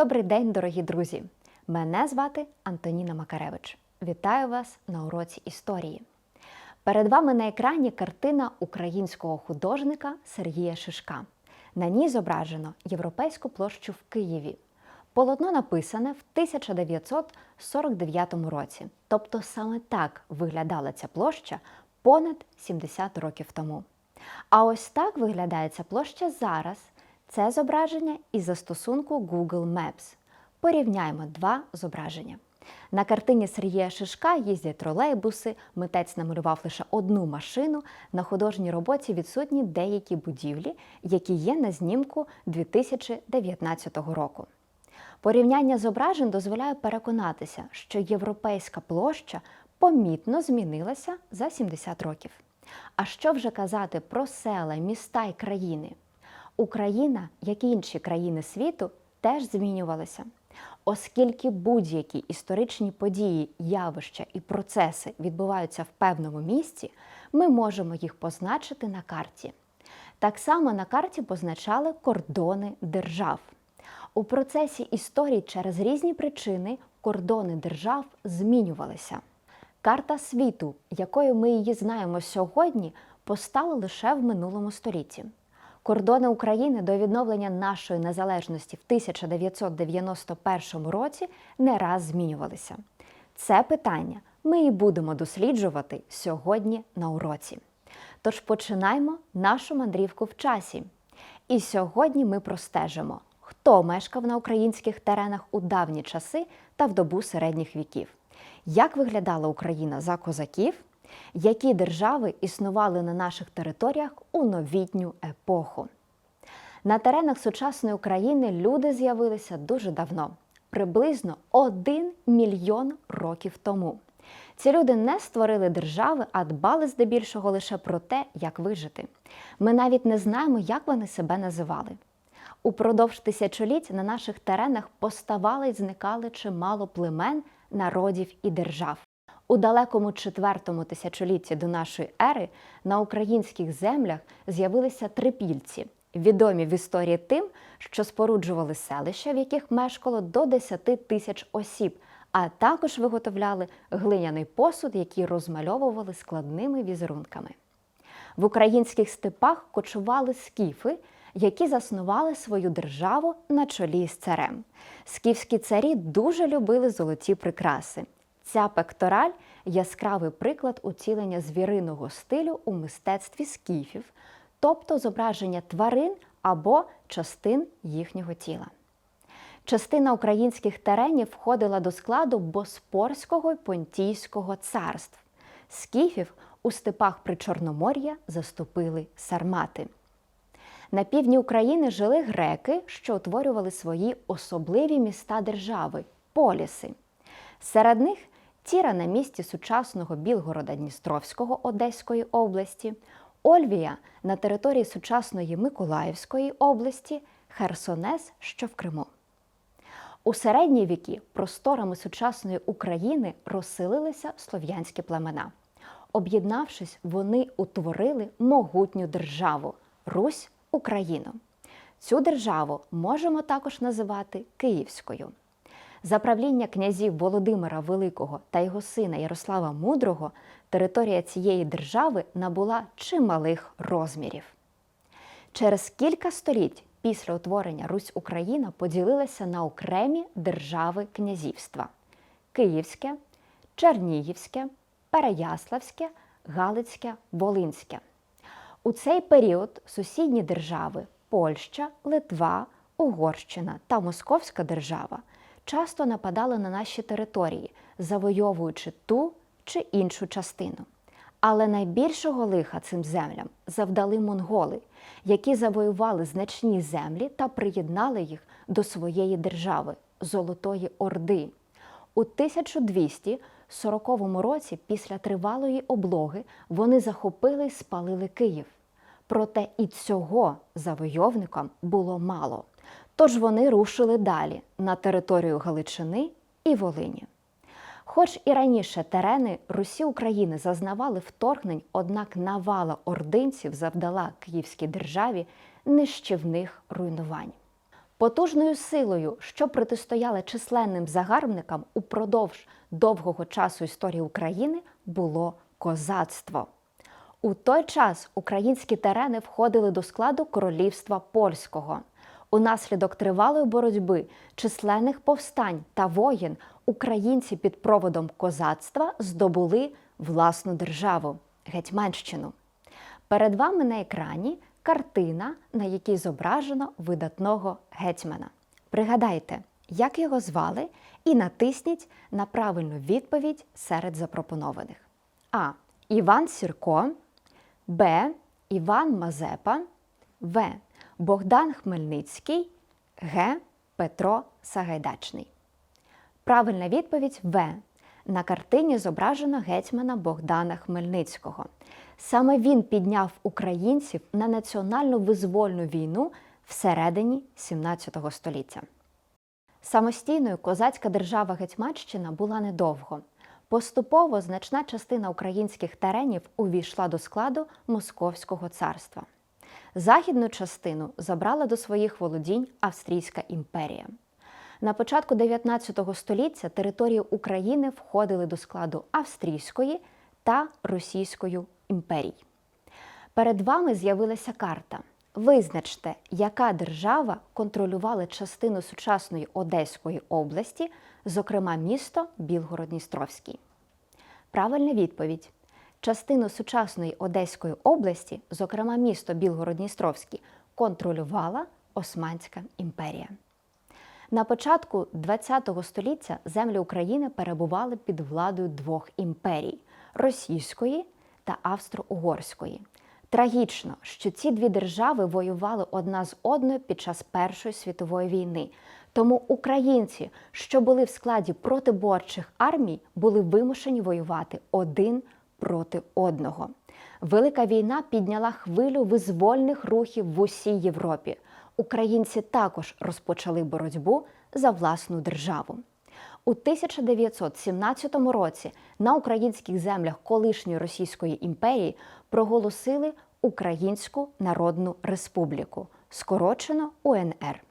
Добрий день, дорогі друзі! Мене звати Антоніна Макаревич. Вітаю вас на уроці історії. Перед вами на екрані картина українського художника Сергія Шишка. На ній зображено Європейську площу в Києві. Полотно написане в 1949 році. Тобто саме так виглядала ця площа понад 70 років тому. А ось так виглядає ця площа зараз. Це зображення із застосунку Google Maps. Порівняємо два зображення. На картині Сергія Шишка їздять тролейбуси, митець намалював лише одну машину. На художній роботі відсутні деякі будівлі, які є на знімку 2019 року. Порівняння зображень дозволяє переконатися, що європейська площа помітно змінилася за 70 років. А що вже казати про села, міста й країни? Україна, як і інші країни світу, теж змінювалися. Оскільки будь-які історичні події, явища і процеси відбуваються в певному місці, ми можемо їх позначити на карті. Так само на карті позначали кордони держав. У процесі історії через різні причини кордони держав змінювалися. Карта світу, якою ми її знаємо сьогодні, постала лише в минулому столітті. Кордони України до відновлення нашої незалежності в 1991 році не раз змінювалися. Це питання ми і будемо досліджувати сьогодні на уроці. Тож починаємо нашу мандрівку в часі. І сьогодні ми простежимо, хто мешкав на українських теренах у давні часи та в добу середніх віків, як виглядала Україна за козаків які держави існували на наших територіях у новітню епоху. На теренах сучасної України люди з'явилися дуже давно, приблизно 1 мільйон років тому. Ці люди не створили держави, а дбали здебільшого лише про те, як вижити. Ми навіть не знаємо, як вони себе називали. Упродовж тисячоліть на наших теренах поставали й зникали чимало племен, народів і держав. У далекому четвертому тисячолітті до нашої ери на українських землях з'явилися трипільці, відомі в історії тим, що споруджували селища, в яких мешкало до 10 тисяч осіб, а також виготовляли глиняний посуд, який розмальовували складними візерунками. В українських степах кочували скіфи, які заснували свою державу на чолі з царем. Скіфські царі дуже любили золоті прикраси. Ця пектораль яскравий приклад уцілення звіриного стилю у мистецтві скіфів, тобто зображення тварин або частин їхнього тіла. Частина українських теренів входила до складу Боспорського й Понтійського царств. Скіфів у степах Причорномор'я заступили сармати. На півдні України жили греки, що утворювали свої особливі міста держави поліси. Серед них Тіра на місці сучасного Білгорода Дністровського Одеської області, Ольвія на території сучасної Миколаївської області, Херсонес, що в Криму. У середні віки просторами сучасної України розселилися слов'янські племена. Об'єднавшись, вони утворили могутню державу Русь Україну. Цю державу можемо також називати Київською. За правління князів Володимира Великого та його сина Ярослава Мудрого територія цієї держави набула чималих розмірів. Через кілька століть після утворення Русь Україна поділилася на окремі держави князівства Київське, Чернігівське, Переяславське, Галицьке, Волинське. У цей період сусідні держави Польща, Литва, Угорщина та Московська держава часто нападали на наші території, завойовуючи ту чи іншу частину. Але найбільшого лиха цим землям завдали монголи, які завоювали значні землі та приєднали їх до своєї держави Золотої Орди. У 1240 році, після тривалої облоги, вони захопили і спалили Київ. Проте і цього завойовникам було мало. Тож вони рушили далі на територію Галичини і Волині. Хоч і раніше терени Русі України зазнавали вторгнень, однак навала ординців завдала Київській державі нищівних руйнувань. Потужною силою, що протистояла численним загарбникам упродовж довгого часу історії України, було козацтво. У той час українські терени входили до складу королівства польського. Унаслідок тривалої боротьби, численних повстань та воєн українці під проводом козацтва здобули власну державу Гетьманщину. Перед вами на екрані картина, на якій зображено видатного гетьмана. Пригадайте, як його звали, і натисніть на правильну відповідь серед запропонованих: А. Іван Сірко, Б. Іван Мазепа, В. Богдан Хмельницький, Г. Петро Сагайдачний. Правильна відповідь В. На картині зображено гетьмана Богдана Хмельницького. Саме він підняв українців на національну визвольну війну всередині 17 століття. Самостійною козацька держава Гетьманщина була недовго. Поступово значна частина українських теренів увійшла до складу Московського царства. Західну частину забрала до своїх володінь Австрійська імперія. На початку 19 століття території України входили до складу Австрійської та Російської імперій. Перед вами з'явилася карта. Визначте, яка держава контролювала частину сучасної Одеської області, зокрема місто Білгород-Дністровський. Правильна відповідь. Частину сучасної Одеської області, зокрема місто Білгород-Дністровський, контролювала Османська імперія. На початку ХХ століття землі України перебували під владою двох імперій російської та австро-угорської. Трагічно, що ці дві держави воювали одна з одною під час Першої світової війни. Тому українці, що були в складі протиборчих армій, були вимушені воювати один проти одного. Велика війна підняла хвилю визвольних рухів в усій Європі. Українці також розпочали боротьбу за власну державу. У 1917 році на українських землях колишньої Російської імперії проголосили Українську Народну Республіку, скорочено УНР.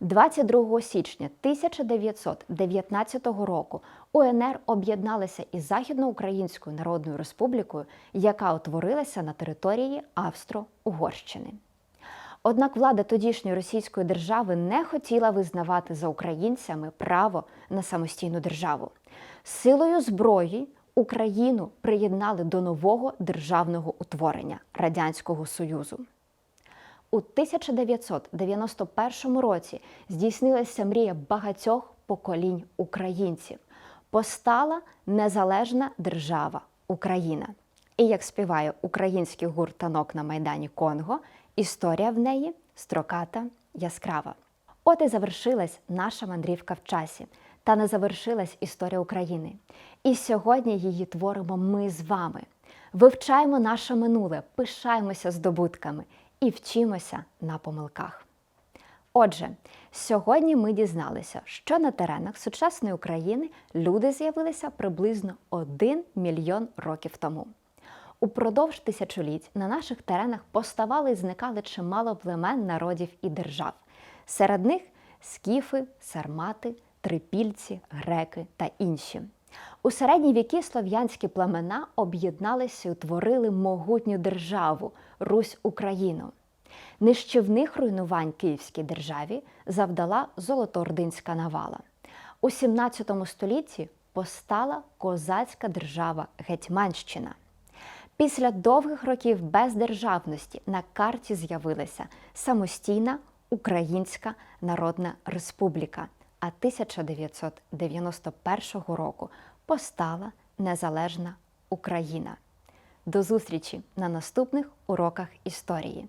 22 січня 1919 року УНР об'єдналася із Західноукраїнською Народною Республікою, яка утворилася на території Австро-Угорщини. Однак влада тодішньої російської держави не хотіла визнавати за українцями право на самостійну державу. Силою зброї Україну приєднали до нового державного утворення Радянського Союзу. У 1991 році здійснилася мрія багатьох поколінь українців. Постала незалежна держава Україна. І як співає український гурт танок на Майдані Конго, історія в неї строката яскрава. От і завершилась наша мандрівка в часі, та не завершилась історія України. І сьогодні її творимо ми з вами. Вивчаємо наше минуле, пишаємося здобутками і вчимося на помилках. Отже, сьогодні ми дізналися, що на теренах сучасної України люди з'явилися приблизно 1 мільйон років тому. Упродовж тисячоліть на наших теренах поставали і зникали чимало племен народів і держав. Серед них скіфи, сармати, трипільці, греки та інші. У середні віки слов'янські племена об'єдналися і утворили могутню державу Русь Україну. Нищівних руйнувань Київській державі завдала Золотоординська навала. У 17 столітті постала козацька держава Гетьманщина. Після довгих років бездержавності на карті з'явилася самостійна Українська Народна Республіка, а 1991 року постала Незалежна Україна. До зустрічі на наступних уроках історії.